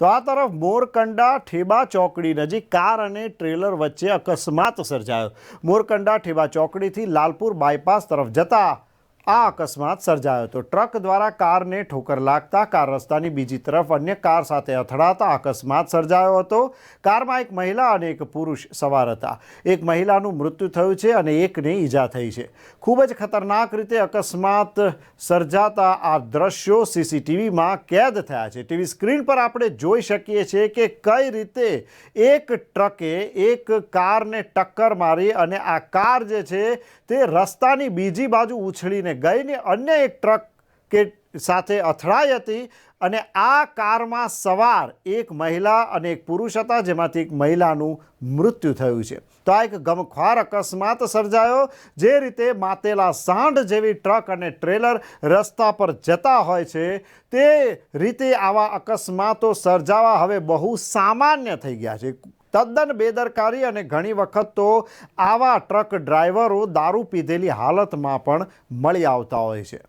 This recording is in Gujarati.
તો આ તરફ મોરકંડા ઠેબા ચોકડી નજીક કાર અને ટ્રેલર વચ્ચે અકસ્માત સર્જાયો. મોરકંડા ઠેબા ચોકડીથી લાલપુર બાયપાસ તરફ જતા આ અકસ્માત સર્જાયો હતો. ટ્રક દ્વારા કારને ઠોકર લાગતા કાર રસ્તાની બીજી તરફ અન્ય કાર સાથે અથડાતા અકસ્માત સર્જાયો હતો. કારમાં એક મહિલા અને એક પુરુષ સવાર હતા. એક મહિલાનું મૃત્યુ થયું છે અને એકને ઈજા થઈ છે. ખૂબ જ ખતરનાક રીતે અકસ્માત સર્જાતા આ દ્રશ્યો સીસીટીવીમાં કેદ થયા છે. ટીવી સ્ક્રીન પર આપણે જોઈ શકીએ છીએ કે કઈ રીતે એક ટ્રકે એક કારને ટક્કર મારી અને આ કાર જે છે તે રસ્તાની બીજી બાજુ ઉછળીને ગઈને અન્ય એક ટ્રક કે સાથે અથડાઈ હતી અને આ કારમાં સવાર એક મહિલા અને એક પુરુષ હતા, જેમાંથી એક મહિલાનું મૃત્યુ થયું છે. તો આ એક ગમખ્વાર અકસ્માત સર્જાયો, જે રીતે માતેલા સાંઢ જેવી ટ્રક અને ટ્રેલર રસ્તા પર જતા હોય છે, તે રીતે આવા અકસ્માતો સર્જાવા હવે બહુ સામાન્ય થઈ ગયા છે. તદ્દન બેદરકારી અને ઘણી વખત તો આવા ટ્રક ડ્રાઈવરો દારૂ પીધેલી હાલતમાં પણ મળી આવતા હોય છે.